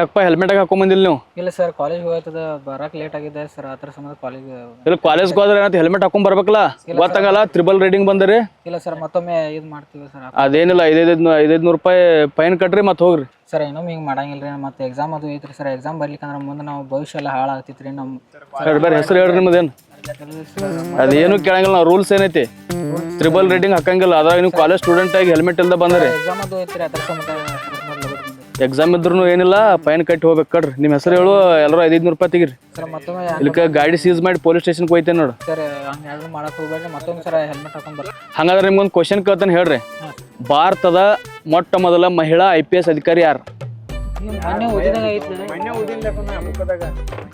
ಯಾಕಪ್ಪ ಹೆಲ್ಮೆಟ್ ಹಾಕೊಂಡ್ ಬಂದಿಲ್ಲ ನೀವು? ಇಲ್ಲ ಸರ್ ಕಾಲೇಜ್ ಹೋಗ್ತದ ಬರಕ್ ಲೇಟ್ ಆಗಿದೆ ಸರ್ ಆತರ ಥರ ಸಂಬಂಧ ಕಾಲೇಜ್ ಇಲ್ಲ ಕಾಲೇಜ್ ಹೋದ್ರೆ ಏನಂತ ಹೆಲ್ಮೆಟ್ ಹಾಕೊಂಡ್ ಬರ್ಬೇಕಲ್ಲ? ಗೊತ್ತಾಗಲ್ಲ ತ್ರಿಬಲ್ ರೈಡಿಂಗ್ ಬಂದ್ರಿ? ಇಲ್ಲ ಸರ್ ಮತ್ತೊಮ್ಮೆ ಇದು ಮಾಡ್ತೀವಿ ಸರ್ ಅದೇನಿಲ್ಲ ಐದೈದು ಐದೈದು ನೂರು ರೂಪಾಯಿ ಫೈನ್ ಕಟ್ರಿ ಮತ್ತೆ ಹೋಗ್ರಿ. ಸರ್ ಇನ್ನೊಮ್ಮೆ ಹಿಂಗೆ ಮಾಡಂಗಿಲ್ಲ ರೀ ಮತ್ತೆ ಎಕ್ಸಾಮ್ ಅದು ಐತ್ರಿ ಸರ್ ಎಕ್ಸಾಮ್ ಬರ್ಲಿಕ್ಕಂದ್ರೆ ಮುಂದೆ ನಾವು ಭವಿಷ್ಯ ಎಲ್ಲ ಹಾಳಾಗ್ತಿತ್ತು ರೀ ನಮ್ಮ ಬೇರೆ ಬೇರೆ ಹೆಸರು ಹೇಳ್ರಿ ನಿಮ್ಮದೇನು ಅದೇನು ಕೇಳಂಗಿಲ್ಲ ನಾವು ರೂಲ್ಸ್ ಏನೈತಿ? ತ್ರಿಬಲ್ ರೈಡಿಂಗ್ ಹಾಕಂಗಿಲ್ಲ ಅದ್ರಾಗ ನೀವು ಕಾಲೇಜ್ ಸ್ಟೂಡೆಂಟ್ ಆಗಿ ಹೆಲ್ಮೆಟ್ ಇಲ್ದ ಬಂದ್ರಿ. ಎಕ್ಸಾಮ್ ಅದು ಐತ್ರಿ ಅದ್ರ ಸಂಬಂಧ ಎಕ್ಸಾಮ್ ಇದ್ರು ಏನಿಲ್ಲ ಫೈನ್ ಕಟ್ಟಿ ಹೋಗ್ಬೇಕು ಕಡ್ರಿ. ನಿಮ್ಮ ಹೆಸರು ಹೇಳು ಎಲ್ಲರೂ ಐದೈದು ನೂರು ರೂಪಾಯಿ ತೆಗಿರಿ. ಸರ್ ಮತ್ತೊಮ್ಮೆ ಇಲ್ಲಿಕ ಗಾಡಿ ಸೀಸ್ ಮಾಡಿ ಪೊಲೀಸ್ ಸ್ಟೇಷನ್ಗೆ ಹೋಯ್ತೇನೆ ನೋಡು. ಸರ್ ಹಂಗೆ ಎರಡು ಮಾಡಕ್ ಹೋಗ್ಬೇಡ್ರಿ ಮತ್ತೊಂದು ಸರ ಹೆಲ್ಮೆಟ್ ಹಾಕೊಂಡ್ ಬರ್ರಿ. ಹಂಗಾದ್ರೆ ನಿಮ್ಗೊಂದು ಕ್ವಶನ್ ಕೇಳ್ತಾನೆ ಹೇಳ್ರಿ. ಭಾರತದ ಮೊಟ್ಟ ಮೊದಲ ಮಹಿಳಾ ಐ ಪಿ ಎಸ್ ಅಧಿಕಾರಿ ಯಾರು? ನಿಮ್ ಮೊನ್ನೆ ಓದಿದಾಗ ಐತ್ರಿ.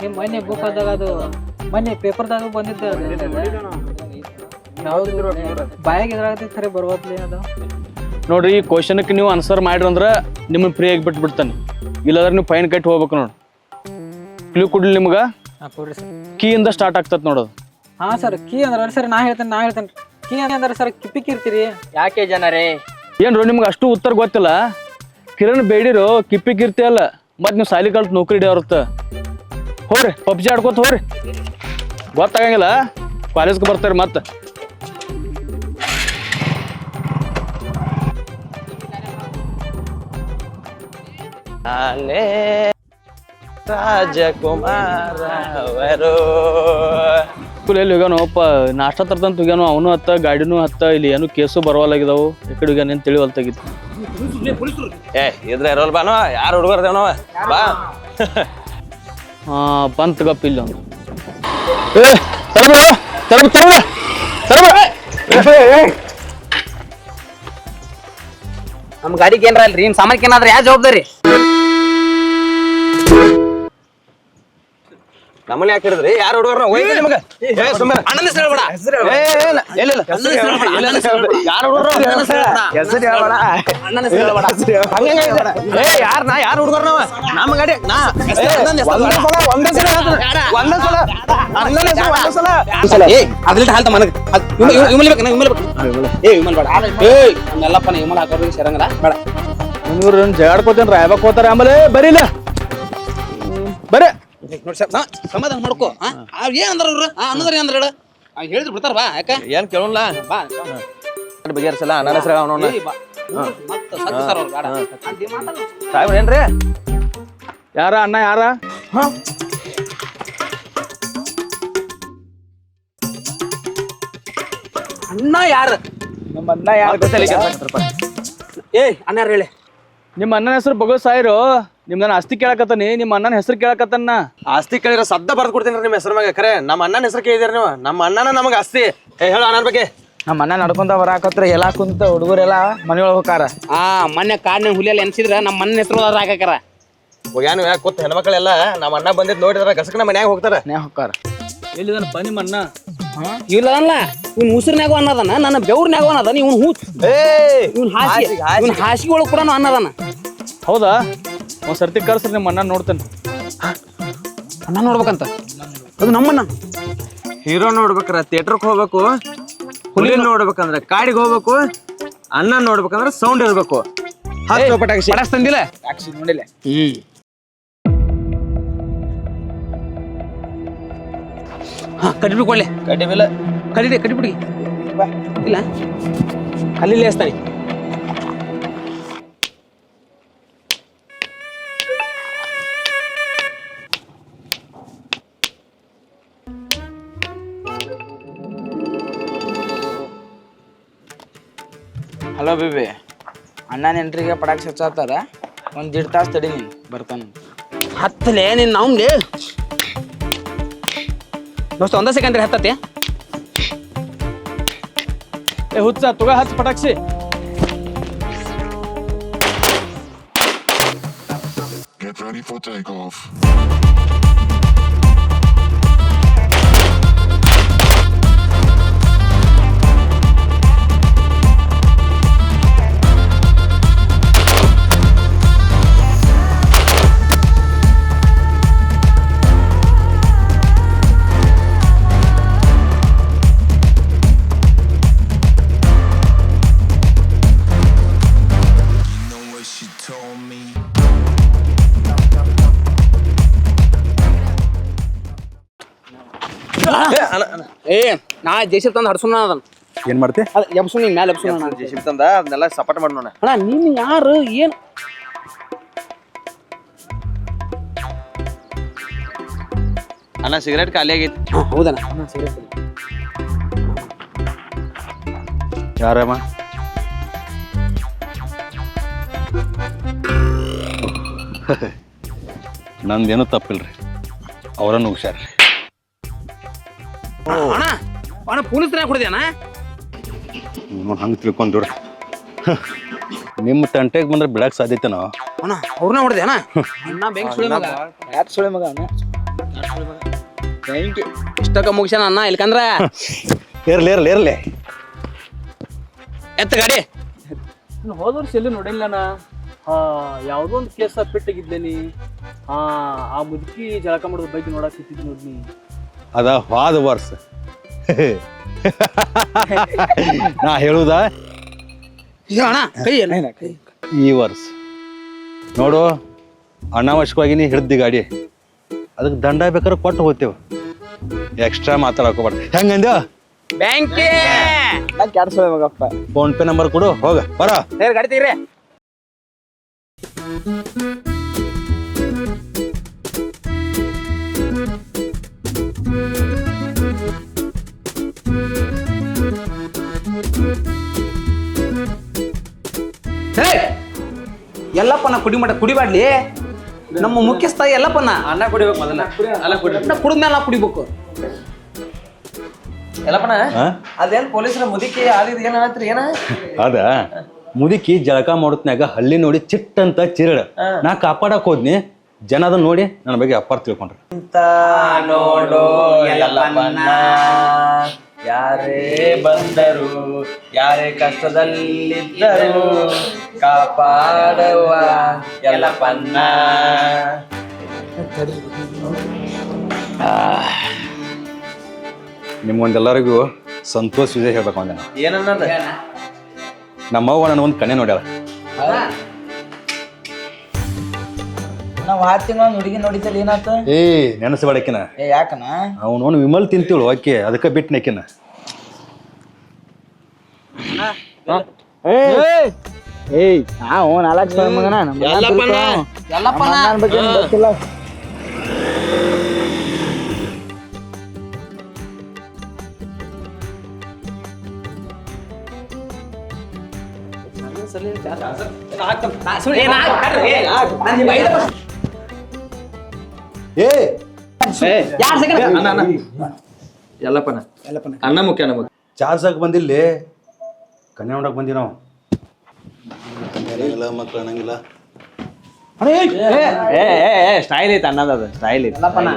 ನಿಮ್ ಮೊನ್ನೆ ಬುಕ್ ಆದಾಗ ಅದು ಮೊನ್ನೆ ಪೇಪರ್ದಾಗ ಬಂದಿದ್ದ ಯಾವ್ದು ಬಾಯಾಗ ಎದುರಾಗತ್ತೆ ಖರೆ ಬರ್ಬೋದ್ಲಿ ಅದು? ನೋಡ್ರಿ ಈ ಕ್ವಶನ್ಕ್ಕೆ ನೀವು ಆನ್ಸರ್ ಮಾಡ್ರಿ ಅಂದ್ರೆ ನಿಮ್ಮನ್ನು ಫ್ರೀ ಆಗಿ ಬಿಟ್ಟು ಬಿಡ್ತಾನೆ ಇಲ್ಲಾಂದ್ರೆ ನೀವು ಫೈನ್ ಕಟ್ಟಿ ಹೋಗ್ಬೇಕು ನೋಡಿ ಕ್ಲೂ ಕೊಡ್ಲಿ ನಿಮ್ಗೆ? ಕೀ ಇಂದ ಸರ್. ಕೀಯಿಂದ ಸ್ಟಾರ್ಟ್ ಆಗ್ತದೆ ನೋಡೋದು ಹಾ ಸರ್ ಕೀ ಅಂದ್ರೆ ಸರ್ ನಾ ಹೇಳ್ತೇನೆ ನಾ ಹೇಳ್ತೇನೆ. ಕೀ ಅಂದ್ರೆ ಸರ್ ಕಿಪ್ಪಿಕ್ಕಿರ್ತೀರಿ ಯಾಕೆ ಜನರೇ? ಏನ್ರು ನಿಮ್ಗೆ ಅಷ್ಟು ಉತ್ತರ ಗೊತ್ತಿಲ್ಲ. ಕಿರಣ್ ಬೇಡಿರು ಕಿಪ್ಪಿ ಕಿರ್ತಿ ಅಲ್ಲ. ಮತ್ತೆ ನೀವು ಸಾಲಿ ಕಲ್ತು ನೌಕರಿ ಹಿಡಿಯೋರ್ತ ಹೋರಿ ಪಬ್ಜಿ ಆಡ್ಕೋತ ಹೋರಿ ಗೊತ್ತಾಗಂಗಿಲ್ಲ. ಕಾಲೇಜ್ಗೆ ಬರ್ತಾರೆ ಮತ್ತೆ. ನಾನೇ ರಾಜಕುಮಾರವರು. ಸ್ಕೂಲ್ ಎಲ್ಲಿ ಹೋಗ್ಯಾನು ಅಪ್ಪ ನಾಷ್ಟ ತರ್ತಂತ ಹೋಗ್ಯಾನೋ ಅವನು ಹತ್ತ ಗಾಡಿನೂ ಹತ್ತ ಇಲ್ಲಿ ಏನು ಕೇಸು ಬರವಲ್ಲಾಗಿದಾವು. ಎಕಡೆ ಹೋಗ್ಯಾನ ಏನು ತಿಳಿವಲ್ತಾಗಿತ್ತು ಏ ಇದ್ರೆ ಇರೋಲ್ ಬಾನು ಯಾರು ಹುಡುಗರ್ದೇವನೋ ಬಾ. ಹಾಂ ಬಂತ ಗಪ್ಪ ಇಲ್ಲ ಅವನು. ಏ ತರಬೇಡ ತರಬೇಡ ತರಬೇಡ ತರಬೇಡ ನಮ್ ಗಾಡಿಗೆ ಏನ್ರ ಅಲ್ರಿ ನಿಮ್ ಸಾಮಾನ್ಯ ಏನಾದ್ರೆ ಯಾ ಜವಾಬ್ದಾರಿ? ನಮ್ಮನ್ನ ಯಾಕೆ ಹಿಡಿದ್ರಿ? ಯಾರು ಹುಡುಗರ್ನ? ಹೋಯ್ತು ನಿಮಗೆ. ಏ ಸುಮ್ಮನೆ ಅಣ್ಣನ ಹೆಸರು ಹೇಳ್ಬೇಡ. ಏ, ಇಲ್ಲ, ಇಲ್ಲ, ಇಲ್ಲ. ಅಣ್ಣನ ಹೆಸರು ಹೇಳ್ಬೇಡ. ಯಾರು ಹುಡುಗರು ಅಣ್ಣನ ಹೆಸರು ಹೇಳ್ಬೇಡ. ಅಣ್ಣನ ಹೆಸರು ಹೇಳ್ಬೇಡ. ಹಂಗೆ ಹಂಗೆ ಏ ಯಾರ್ ನಾ ಯಾರು ಹುಡುಗರ ನಾವ ನಮ್ಮ ಗಾಡಿ ನಾ. ಒಂದೇ ಸಲ ಒಂದೇ ಸಲ. ಒಂದೇ ಸಲ. ಅಣ್ಣನ ಹೆಸರು ಒಂದೇ ಸಲ. ಏ ಅದ್ರಲ್ಲಿ ಹಾಲ್ತ ಮನಗ. ವಿಮಲ್ ಬೇಕು ವಿಮಲ್ ಬೇಕು ಏ ವಿಮಲ್ ಬೇಡ ಏ ನಮ್ಮಲ್ಲಪ್ಪ ನಾ ವಿಮಲ್ ಹಾಕೋರಿಗೆ ಸೇರಂಗಲ್ಲ ಬೇಡ. ಇವ್ರು ಜಗಾಡ್ಕೋತೇನೆ ರಾಯಬಾಕ್ ಹೋತಾರ ಆಮೇಲೆ? ಬರೀಲ್ಲ ಬರೇ ನೋಡಿ ಸರ್ ಸಮಾಧಾನ ಮಾಡ್ಕೋ ಆ ಆ, ಏನ್ ಅಂದ್ರ ಅವ್ರು ಅನ್ನೋದ್ರ ಅಂದ್ರ ಹೇಳ? ಆ, ಹೇಳಿದ್ರು ಬಿಡ್ತಾರ ಬಾ ಯಾಕ? ಏನ್ ಕೇಳೋಲ್ಲ ಬಾ. ಬಗೆಹರಿಸಲ್ಲ ನನ್ನ ಹೆಸರು ಅವನವನ್ನ. ಅವ್ರು. ಸಾಹೇಬ್ರ ಏನ್ರಿ? ಯಾರ ಅಣ್ಣ ಯಾರ? ಅಣ್ಣ ಯಾರು? ನಮ್ಮ ಅಣ್ಣ ಯಾರು ಏ ಅಣ್ಣ ಯಾರು ಹೇಳಿ? ನಿಮ್ಮ ಅಣ್ಣನ ಹೆಸರು ಭಗವತ್ ಸಾಯಿರು. ನಿಮ್ ನಾನು ಆಸ್ತಿ ಕೇಳಕತ್ತಾನಿ. ನಿಮ್ಮ ಅಣ್ಣನ ಹೆಸರು ಕೇಳಕತ್ತನ್ನ ಆಸ್ತಿ ಕೇಳಿದ್ರೆ ಸದ್ದ ಬರ್ದು ಕೊಡ್ತೀನಿ ನಿಮ್ಮ ಹೆಸರು ಮ್ಯಾಗ. ಖರೆ ನಮ್ಮ ಅಣ್ಣನ ಹೆಸರು ಕೇಳಿದಿರ ನೀವು. ನಮ್ಮ ಅಣ್ಣನ ನಮಗೆ ಆಸ್ತಿ. ಏ ಹೇಳು ಅಣ್ಣನ ಬಗ್ಗೆ. ನಮ್ಮ ಅಣ್ಣ ನಡ್ಕೊಂತ ಬರಾಕತ್ರ. ಎಲ್ಲಾ ಕುಂತ ಹುಡುಗರೆಲ್ಲ ಮನೆಯೊಳಗೆ ಹೋಗಾರ ಆ ಮೊನ್ನೆ ಕಾಡಿನ ಹುಲಿಯಲ್ಲಿ ಎನ್ಸಿದ್ರ ನಮ್ಮ ಮನೆ ಹೆಸರು ಅದ್ರ ಹೋಗ್ಯಾನ ಯಾಕೆ ಕೂತ್ ಹೆಣ್ಮಕ್ಳೆಲ್ಲ ನಮ್ಮ ಅಣ್ಣ ಬಂದಿದ್ದು ನೋಡಿದ್ರ ಗಸಕನ ಮನ್ಯಾಗ ಹೋಗ್ತಾರ. ನ್ಯಾ ಹೋಗಾರ ಎಲ್ಲಿದನಪ್ಪ ನಿಮ್ಮ ಅಣ್ಣ ಇಲ್ಲ ಅಲ್ಲ ಇವ್ನ ಉಸಿರ್ನ್ಯಾಗ ಅನ್ನದನ ನನ್ನ ಬೆವ್ರನ್ಯಾಗ ಅನ್ನದ ಇವ್ನ ಹೂ ಏ ಇವ್ನ ಹಾಸಿ ಇವ್ನ ಹಾಸಿಗೆ. ಒಳಗೆ ಕೂಡ ಅನ್ನದನ. ಹೌದಾ? ಒಂದ್ ಸರ್ತಿ ಕರ್ಸ್ರಿ ನಿಮ್ಮ ಅಣ್ಣ ನೋಡ್ತೇನೆ. ಅಣ್ಣ ನೋಡ್ಬೇಕಂತ? ಅದು ನಮ್ಮಣ್ಣ. ಹೀರೋ ನೋಡ್ಬೇಕ್ರ ಥಿಯೇಟರ್ಗೆ ಹೋಗ್ಬೇಕು. ಹುಲಿ ನೋಡ್ಬೇಕಂದ್ರೆ ಕಾಡಿಗೆ ಹೋಗ್ಬೇಕು. ಅಣ್ಣ ನೋಡ್ಬೇಕಂದ್ರೆ ಸೌಂಡ್ ಇರ್ಬೇಕು. ಹತ್ತು ಪಟಾಕ್ಷಿ. ಪಟಾಕ್ಸ್ ತಂದಿಲ್ಲ? ನೋಡಿಲ್ಲ. ಹ್ಮ್. ಹಾ ಕಟ್ಟಿಬಿಡಿ ಕೊಳ್ಳೆ ಕಡ್ಡಿ ಬಿಲ್ಲ ಕಡಿಡಿ ಕಟ್ಟಿಬಿಡಿ ಇಲ್ಲ. ಅಲ್ಲಿ ಲೇಸ್ತಾನೆ ಹಲೋ ಬೇಬಿ. ಅಣ್ಣ ನೆಂಟ್ರಿಗೆ ಪಡಾಕ್ ಹಚ್ಚಾತಾರ ಒಂದ್ ದಿಡ್ ತಾಸ್ ತಡಿ ನೀನು. ಬರ್ತಾನ. ಹತ್ತಲೇ ನಿನ್ ನಮ್ಗೆ? ದೋಸ್ತ ಒಂದ ಸೆಕೆಂಡ್ರಿ ಹತ್ತತ್ತೆ ಏ ಹುಚ್ಚ ತುಗ ಹಚ್ಚ ಪಟಾಕ್ಷಿ Get ready for takeoff. ಏ ನಾ ಜೇಸಿ ತಂದು ಹಡ್ಸೋಣ ಅದನ್ನ. ಏನ್ ಮಾಡ್ತಿ? ಅದ ಎಬ್ಸು ನೀನ್ ಮ್ಯಾಲೆ ಎಬ್ಸು ಅಣ್ಣ ಜೆಸಿಬಿ ತಂದ ಅದನ್ನೆಲ್ಲ ಸಪಾಟ ಮಾಡೋಣ ಅಣ್ಣ ನೀನು ಯಾರು? ಏನು? ಅಣ್ಣ ಸಿಗರೇಟ್ ಖಾಲಿ ಆಗೈತಿ. ಹೌದಣ್ಣ. ಅಣ್ಣ ಸರಿ ಯಾರಮ್ಮ? ನಂದೇನು ತಪ್ಪಿಲ್ರಿ. ಅವರನ್ನು ಹುಷಾರ್ರಿ ಅಣ್ಣ ಅಣ್ಣ ಪೊಲೀಸ್ ಕುಡ್ದೇನ ನೀವು ಹಂಗೆ ತಿಳ್ಕೊಂಡ್ರಿ ನಿಮ್ಮ ತಂಟೆಗೆ ಬಂದ್ರೆ ಬಿಡಕ್ ಸಾಧ್ಯತೆನೋ ಅಣ್ಣ ಅವ್ರನ್ನ ಹೊಡೆದೆ ಅಣ್ಣ ಬೆಂಕಿ ಸುಳಿ ಮಗ. ಯಾರು ಸುಳಿ ಮಗ ಅವನು? ಬೆಂಕಿ ಇಷ್ಟಕ್ಕ ಮುಗಿಸ್ಯಾನ ಅಣ್ಣ ಇಲ್ಕಂದ್ರ? ಇರ್ಲಿ ಇರ್ಲಿ ಇರ್ಲಿ. ಎತ್ತ ಗಾಡಿ. ಹೋದ ವರ್ಷ ಎಲ್ಲಿ ನೋಡಿಲ್ಲ ನಾ ಹಾ ಯಾವುದೋ ಒಂದು ಕೇಸ ಪೆಟ್ಟಾಗಿದ್ದೇನಿ ಹಾ ಆ ಮುದುಕಿ ಜಳಕ ಮಾಡೋದ್ರ ಬೈಕ್ ನೋಡಕ್ ಸಿಕ್ತಿದ್ ನೋಡ್ನಿ ಅದ ವಾದ ವರ್ಸ್. ನಾ ಹೇಳುದ? ಈ ವರ್ಷ ನೋಡು ಅನಾವಶ್ಯಕವಾಗಿ ನೀ ಹಿಡ್ದಿ ಗಾಡಿ. ಅದಕ್ಕೆ ದಂಡ ಬೇಕಾದ್ರೆ ಕೊಟ್ಟು ಹೋಗ್ತೇವೆ. ಎಕ್ಸ್ಟ್ರಾ ಮಾತಾಡಕೋಬಾರ್ದು. ಹೆಂಗಂದ ಫೋನ್ ಪೇ ನಂಬರ್ ಕೊಡು ಹೋಗ ಬರ. ಏ ಗಾಡಿ ಹೇ! ಎಲ್ಲಪ್ಪನ ಕುಡಿ ಮಾಡ ಕುಡಿಬಾಡ್ಲಿ? ನಮ್ಮ ಮುಖ್ಯಸ್ಥ ಎಲ್ಲಪ್ಪನ? ಅನ್ನ ಕುಡಿಬೇಕು ಮೊದಲ. ಅಲ್ಲ ಕುಡಿ. ಕುಡಿದ್ಮೇಲೆ ನಾ ಕುಡಿಬೇಕು. ಎಲ್ಲಪ್ಪನ ಅದೇನು ಪೊಲೀಸರ ಮುದುಕಿ ಆದಿದ್ ಏನ್ ಹೇಳತ್ರಿ ಏನ? ಅದ ಮುದುಕಿ ಜಳಕ ಮಾಡೋತ್ನ್ಯಾಗ ಹಳ್ಳಿ ನೋಡಿ ಚಿಟ್ ಅಂತ ಚಿರಳ ನಾ ಕಾಪಾಡಕ್ ಹೋದ್ನಿ. ಜನ ಅದನ್ನ ನೋಡಿ ನನ್ನ ಬಗ್ಗೆ ಅಪ್ಪಾರ್ ತಿಳ್ಕೊಂಡ್ರಿ. ಅಂತ ನೋಡೋ ಎಲ್ಲಪ್ಪನ ಯಾರೇ ಬಂದರು ಯಾರೇ ಕಷ್ಟದಲ್ಲಿದ್ದರು ಕಾಪಾಡುವ ಎಲ್ಲಪ್ಪನ್ನ ನಿಮ್ಗೊಂದೆಲ್ಲರಿಗೂ ಸಂತೋಷ ವಿಜಯ ಹೇಳ್ಬೇಕು ಅಂದೆ ಏನನ್ನ ಏನನ್ನದ? ನಮ್ಮವ್ವ ನನ್ನ ಒಂದು ಕಣ್ಣೆ ನೋಡ್ಯಾಳ. ನಾವ್ ಆರ್ ತಿಂಗಳ ಹುಡುಗಿ ನೋಡಿದ್ದಲ್ಲ ಏನಾತ ಏ ನೆನಸಬೇಡಕಿನ ಏ ಯಾಕನ? ಅವನು ವಿಮಲ್ ತಿಂತೀಳು ಓಕೆ ಅದಕ್ಕೆ ಬಿಟ್ಟು ನೆಕಿನ ಏಯ್ ನಾವು ನಾಲ್ಕು ಸುಳಿ ಮಗನ ನಮ್ಮ ಎಲ್ಲಪ್ಪನ ನನ್ನ ಬಗ್ಗೆ ಏನ್ ಗೊತ್ತಿಲ್ಲ. ಏ ಯಾರ್ ಸೆಕೆಂಡ್? ಎಲ್ಲಪ್ಪನ ಅನ್ನ ಮುಖ್ಯ ನಮಗೆ ಚಾರ್ಜ್ ಹಾಕಿ ಬಂದಿಲ್ಲ ಕನ್ಯಾ ನೋಡಕ್ ಬಂದಿ ನಾವು ಮಕ್ಳು ಅನ್ನಂಗಿಲ್ಲ. ಏ ಏ ಸ್ಟೈಲ್ ಐತೆ ಅಣ್ಣದ ಅದು ಸ್ಟೈಲ್ ಐತೆ. ಎಲ್ಲಪ್ಪನ.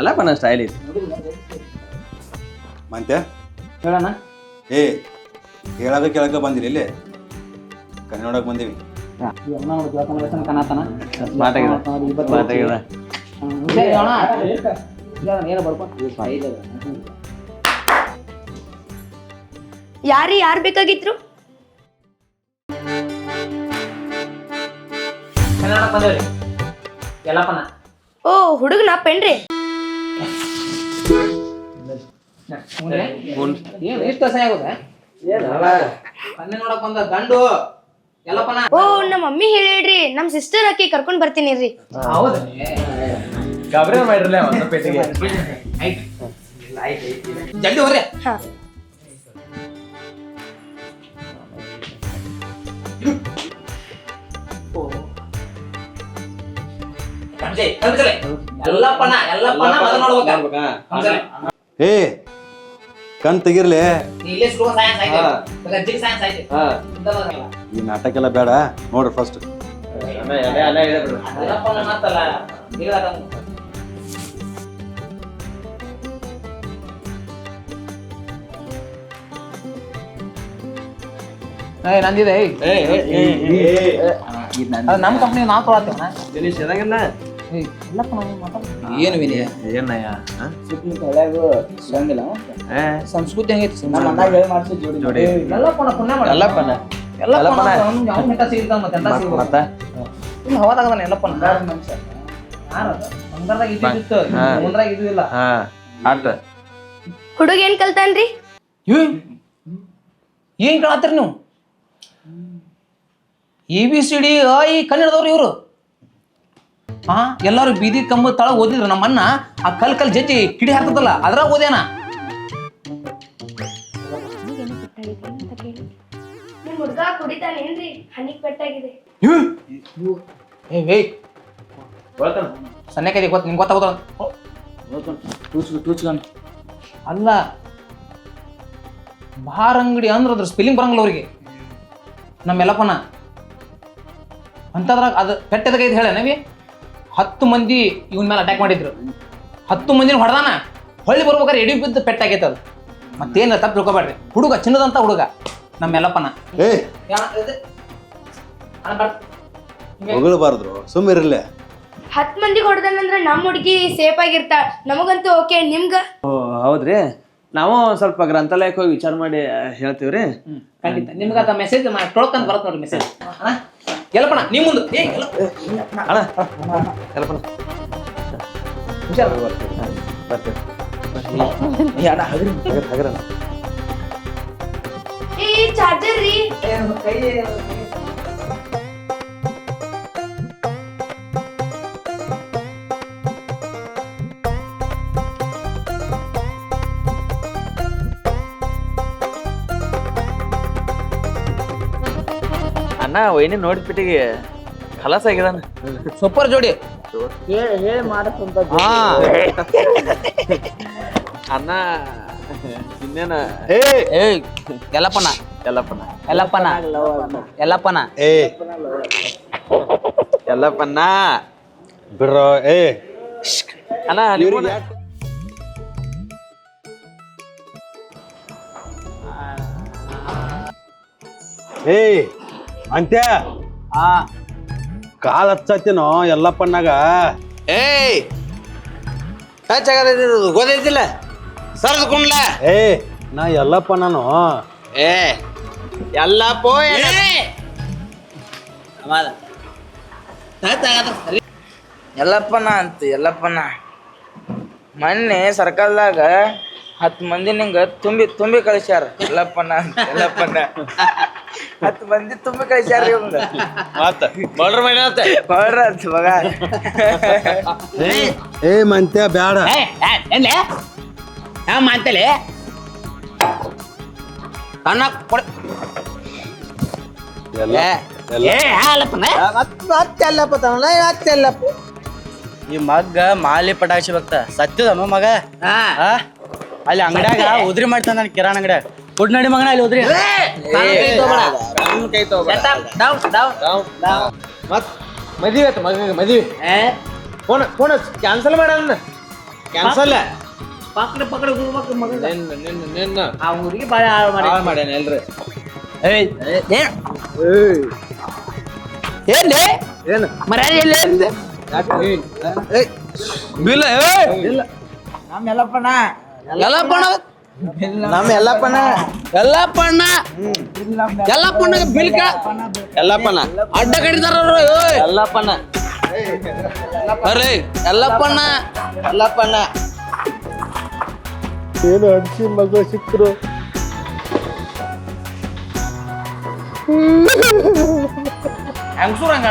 ಎಲ್ಲಪ್ಪನ ಸ್ಟೈಲ್ ಐತೆ. ಮಂತೆ ಹೇಳಣ್ಣ. ಏ ಹೇಳಾಗ ಕೇಳಕ ಬಂದಿರಿ ಇಲ್ಲಿ. ಕನ್ಯಾ ನೋಡಕ್ ಬಂದೀವಿ ಕನಾತನ ಯಾರಿ ಯಾರು ಬೇಕಾಗಿದ್ರು? ಓ ಹುಡುಗನ ಪೆಣ್ರಿ ಏನು ಎಷ್ಟು ನೋಡಕ್ ಬಂದ ಗಂಡು. ಓ ನಮ್ಮ ಮಮ್ಮಿ ಹೇಳಿಡ್ರಿ ನಮ್ಮ ಸಿಸ್ಟರ್ ಅಕ್ಕಿ ಕರ್ಕೊಂಡ್ ಬರ್ತೀನಿ ರೀ. ಹೌದ. ಗಾಬರಿ ಮಾಡಿರಲ್ಲ ಒಂದು ಪೇಟಿಗೆ. ಜಲ್ದಿ ಹೋಗ್ರಿ. ಹಾ. ಎಲ್ಲಪ್ಪನ ಎಲ್ಲಪ್ಪನ ನೋಡ್ಬೇಕ. ಏ ಕಣ್ ತೆಗಿರ್ಲಿ. ಈ ನಾಟಕ ಎಲ್ಲ ಬೇಡ ನೋಡ್ರಿ ಫಸ್ಟ್ ನಂದಿದೆ ನಮ್ ನಮ್ಮ ಕಂಪ್ನಿ ನಾವು ತೊಗೊಳತ್ತೇವನ ಏನು ವಿನಯ? ಏನಯ್ಯ ಸಂಸ್ಕೃತಿ ಹೆಂಗೈತಿ ಜೋಡಿ. ಜೋಡಿ. ಎಲ್ಲಪ್ಪನ ಪುಣ್ಯ ಮಾಡ ಎಲ್ಲಪ್ಪನ. ಮತ್ತೆ ಹವಾದಾಗದಾನ ಎಲ್ಲಪ್ಪನ? ಆಟ ಹುಡುಗ ಏನ್ ಕಲ್ತಾನ್ರಿ? ಏನ್ ಕೇಳತ್ತೀರಿ ನೀವು? ಎ ಬಿ ಸಿ ಡಿ ಈ ಕನ್ನಡದವ್ರು ಇವರು. ಹಾ ಎಲ್ಲಾರು ಬೀದಿ ಕಂಬ ತಳ ಓದಿದ್ರು. ನಮ್ಮ ಅಣ್ಣ ಆ ಕಲ್ ಕಲ್ ಜಜ್ಜಿ ಕಿಡಿ ಹಾಕ್ತದಲ್ಲ ಅದ್ರಾಗ ಓದ್ಯಾನ? ನಿಮ್ ಹುಡುಗ ಕುಡಿತಾನೇನ್ರಿ ಹನಿಗ್ ಪೆಟ್ಟಾಗಿದೆ. ಏ ವೇ ಸನ್ಯಾಕೈತಿ ಗೊತ್ತ ನಿಮ್ಗೆ ಗೊತ್ತಾಗೋದ? ಅಲ್ಲ ಬಾರ್ ಅಂಗಡಿ ಅಂದ್ರೆ ಅದ್ರ ಸ್ಪೆಲ್ಲಿಂಗ್ ಬರಂಗಿಲ್ಲ ಅವ್ರಿಗೆ. ನಮ್ಮ ಎಲ್ಲಪನ ಅಂತದ್ರಾಗ ಅದು ಪೆಟ್ಟದಕೈತಿ ಹೇಳ ನವಿ ಹತ್ತು ಮಂದಿ ಇವನ್ ಮೇಲೆ ಅಟ್ಯಾಕ್ ಮಾಡಿದ್ರು. ಹತ್ತು ಮಂದಿನ ಹೊಡೆದಾನ? ಹೊಳ್ಳಿ ಬರ್ಬೇಕಾದ್ರೆ ಎಡಿ ಬಿದ್ದು ಪೆಟ್ಟಾಗೈತೆ ಅದು. ಮತ್ತೇನು ತಪ್ಪು ತಿಳ್ಕೊಬೇಡ್ರಿ. ಹುಡುಗ ಚಿನ್ನದಂತ ಹುಡುಗ ನಮ್ಮ ಎಲ್ಲಪ್ಪನ ಏ ಹೊಗಳಬಾರ್ದು ಸುಮ್ಮಿರಲ್ಲ ಹತ್ ಮಂದಿ ಹೊಡೆದಂದ್ರೆ ನಮ್ಮ ಹುಡುಗಿ ಸೇಫ್ ಆಗಿರ್ತಾಳ. ನಮಗಂತೂ ಓಕೆ ನಿಮ್ಗ? ಹೌದ್ರಿ. ನಾವು ಸ್ವಲ್ಪ ಗ್ರಂಥಾಲಯಕ್ಕೆ ಹೋಗಿ ವಿಚಾರ ಮಾಡಿ ಹೇಳ್ತೀವ್ರಿ. ಖಂಡಿತ. ನಿಮ್ಗೆ ಅದ ಮೆಸೇಜ್ ಟೋಕನ್ ಬರುತ್ತೆ ನೋಡ್ರಿ ಮೆಸೇಜ್ ಎಲ್ಲಪ್ಪಣ ನಿಮ್ ಮುಂದೆ. ಏ ಅಣ್ಣ ಎಲ್ಲಪ್ಪನ ಹುಷಾರ್ ಬರ್ತೀವಿ ಏ ಚಾರ್ಜರ್ ರೀ. ಅಣ್ಣ ವೈನಿ ನೋಡ್ಬಿಟ್ಟಿಗೆ ಖಲಾಸ್ ಆಗಿದಾನ ಸೂಪರ್ ಜೋಡಿ. ಹಾ. ಅಣ್ಣ ಇನ್ನೇನ? ಏ. ಏಯ್ ಎಲ್ಲಪ್ಪನ ಎಲ್ಲಪ್ಪನ ಎಲ್ಲಪ್ಪನ ಎಲ್ಲಪ್ಪನ ಏ. ಎಲ್ಲಪ್ಪನ್ನ ಬಿಡ್ರೋ ಏ. ಅಣ್ಣ ನಿಮ್ಮನ್ನ ಏ. ಅಂತ್ಯ. ಕಾಲ್ ಹಚ್ಚತ್ತೇನೋ ಎಲ್ಲಪ್ಪನಾಗ ಏಯ್ ಟಚ್ ಆಗದ ಗೊತ್ತೈತಿಲ್ಲ? ಸರ್ದ್ಕೊಂಡ್ಲ ಏ ನಾ ಎಲ್ಲಪ್ಪ ನಾನು ಏ. ಎಲ್ಲ ಪೋಯ್ ಎಲ್ಲಪ್ಪನ ಅಂತ ಎಲ್ಲಪ್ಪನ ಮೊನ್ನೆ ಸರ್ಕಲ್ದಾಗ ಹತ್ತು ಮಂದಿ ನಿಂಗ ತುಂಬಿ ತುಂಬಿ ಕಳಿಸ್ಯಾರ. ಎಲ್ಲಪ್ಪನ ಅಂತ ಎಲ್ಲಪ್ಪನ ಹತ್ತು ಮಂದಿ ತುಂಬಿ ಕಳಿಸ್ಯಾರ ಇವಂಗ. ಮತ್ತ ಬಳ್ರ ಮೈನ ಹೊಡ್ರ ಅಂತ ಮಗ. ಏ ಮಂತ್ಯ ಬ್ಯಾಡ. ಹಾ ಮಾಂತಲೆ ಅಣ್ಣ ಕೊಡ. ಎಲ್ಲ ಏ ಹಾಲಪ್ಪನ? ಈ ಮಗ್ಗ ಮಾಲಿ ಪಟಾಕ್ಷಿ ಭಕ್ತ ಸತ್ಯದನು ಮಗ. ಹಾ? ಅಲ್ಲಿ ಅಂಗಡ್ಯಾಗ ಉದ್ರಿ ಮಾಡ್ತಾನ ನಾನು ಕಿರಾಣ ಅಂಗಡ್ಯಾಗ. ಕುಡ್ ನಡಿ ಮಗನ ಅಲ್ಲಿ ಉದ್ರಿ. ಮತ್ ಮದ್ವಿ ಆಯ್ತು ಮಗ ಮದ್ವಿ. ಫೋನ್ ಫೋನ್ ಕ್ಯಾನ್ಸಲ್ ಮಾಡ ಕ್ಯಾನ್ಸಲ್ ಪಕ್ಕಡ ಪಕ್ಕಡ ಹೋಗ್ಬೇಕು ಮಗ ನಿನ್ನ ನಿನ್ನ ನಿನ್ನ. ಆ ಹುಡುಗಿ ಬಾಳ ಹಾಳು ಮಾಡಿ. ಹಾಳ್ ಮಾಡ್ಯಾನ ಎಲ್ರಿ. ಏಯ್ ಏನ್ ಏನು? ಮರ್ಯಾದೆ ಇಲ್ಲ ನಮ್ಮ ಎಲ್ಲಪ್ಪನ ಎಲ್ಲಪ್ಪಣ್ಣ ನಮ್ಮ ಎಲ್ಲಪ್ಪಣ್ಣ ಎಲ್ಲಪ್ಪಣ್ಣ ಎಲ್ಲಪ್ಪಣ್ಣ ಬಿಲ್ಕ ಎಲ್ಲಪ್ಪನ ಅಡ್ಡ ಕಡಿದಾರ ಎಲ್ಲಪ್ಪಣ್ಣ ಬರ್ರಿ. ಎಲ್ಲಪ್ಪಣ್ಣ ಎಲ್ಲಪ್ಪನ ಏನು ಅಡ್ಸಿ ಮಗ ಸಿಕ್ಕರು? ಹೆಂಗಸೂರ್ ಹಂಗ